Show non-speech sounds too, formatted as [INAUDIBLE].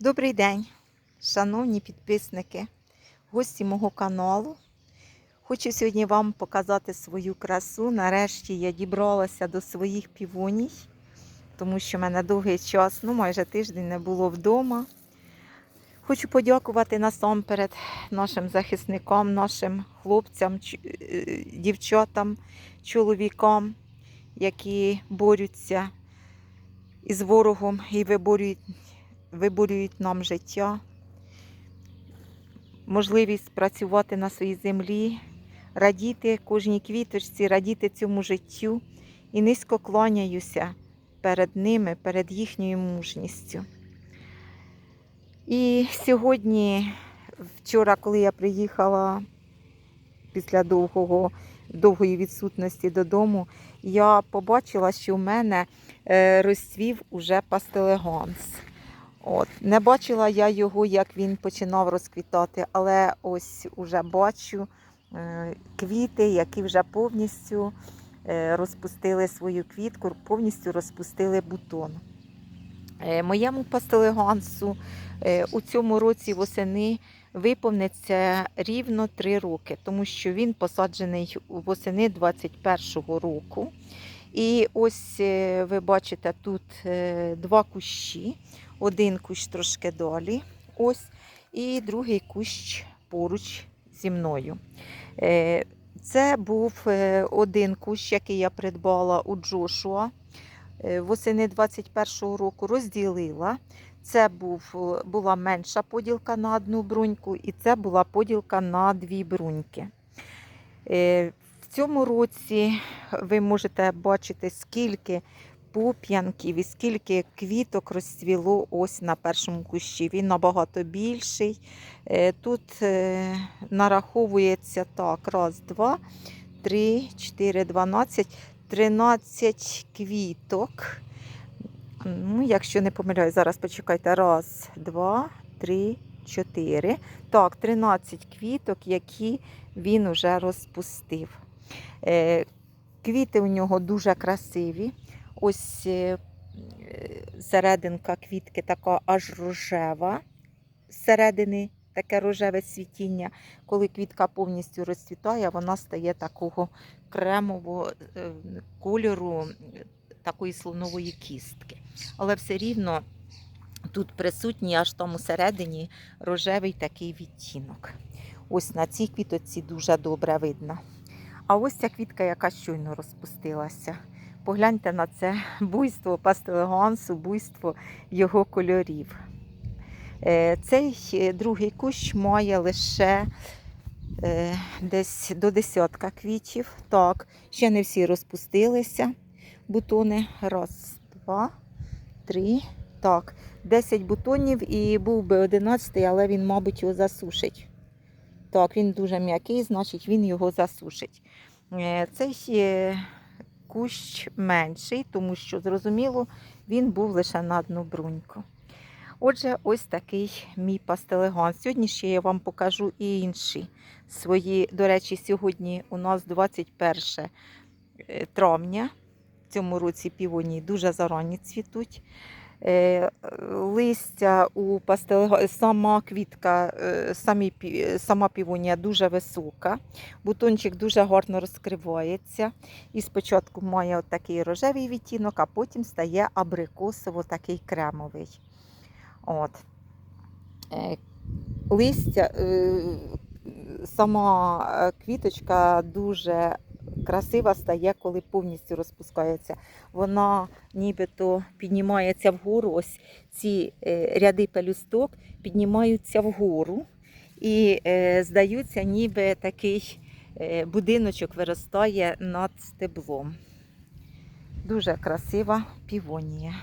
Добрий день, шановні підписники, гості мого каналу. Хочу сьогодні вам показати свою красу. Нарешті я дібралася до своїх півоній, тому що в мене довгий час, ну майже тиждень не було вдома. Хочу подякувати насамперед нашим захисникам, нашим хлопцям, е, дівчатам, чоловікам, які борються із ворогом і виборюють виборюють нам життя, можливість працювати на своїй землі, радіти кожній квіточці, радіти цьому життю і низько кланяюся перед ними, перед їхньою мужністю. І сьогодні, вчора, коли я приїхала після довгого, довгої відсутності додому, я побачила, що в мене е, розцвів уже пастелеганс. От. Не бачила я його, як він починав розквітати, але ось уже бачу е, квіти, які вже повністю е, розпустили свою квітку, повністю розпустили бутон. Е, Моєму пастелегансу у цьому році восени виповниться рівно 3 роки, тому що він посаджений восени 21-го року. І ось е, ви бачите тут е, два кущі. Один кущ трошки далі, ось, і другий кущ поруч зі мною. Е, Це був один кущ, який я придбала у Джошуа восени 21-го року, розділила. Це був, була менша поділка на одну бруньку, і це була поділка на дві бруньки. Цьому році ви можете бачити, скільки пуп'янків і скільки квіток розцвіло ось на першому кущі. Він набагато більший. Е, Тут е, нараховується так, раз, два, три, чотири, дванадцять, тринадцять квіток. Ну, якщо не помиляю, зараз почекайте. Раз, два, три, чотири. Так, 13 квіток, які він уже розпустив. Е, Квіти у нього дуже красиві. Ось е, серединка квітки така аж рожева. Зсередини таке рожеве світіння. Коли квітка повністю розцвітає, вона стає такого кремового е, кольору, такої слонової кістки. Але все рівно тут присутній аж там усередині рожевий такий відтінок. Ось на цій квітоці дуже добре видно. А ось ця квітка, яка щойно розпустилася. Погляньте на це [LAUGHS] буйство пастелегансу, буйство його кольорів. Е, Цей е, другий кущ має лише е, десь до десятка квітів. Так, ще не всі розпустилися бутони. Раз, два, три. Так, 10 бутонів і був би 11, але він, мабуть, його засушить. Так, він дуже м'який, значить він його засушить. Е, Цей е, кущ менший, тому що, зрозуміло, він був лише на одну бруньку. Отже, ось такий мій пастелеган. Сьогодні ще я вам покажу і інші свої. До речі, сьогодні у нас 21 е, травня. В цьому році півонії дуже зарані цвітуть. Е, Листя у пастелега, сама квітка, е, самі, сама півонія дуже висока. Бутончик дуже гарно розкривається. І спочатку має такий рожевий відтінок, а потім стає абрикосово такий кремовий. От. Е, Листя, сама квіточка дуже красива стає, коли повністю розпускається. Вона нібито піднімається вгору. Ось ці е, ряди пелюсток піднімаються вгору і е, здаються, ніби такий е, будиночок виростає над стеблом. Дуже красива півонія.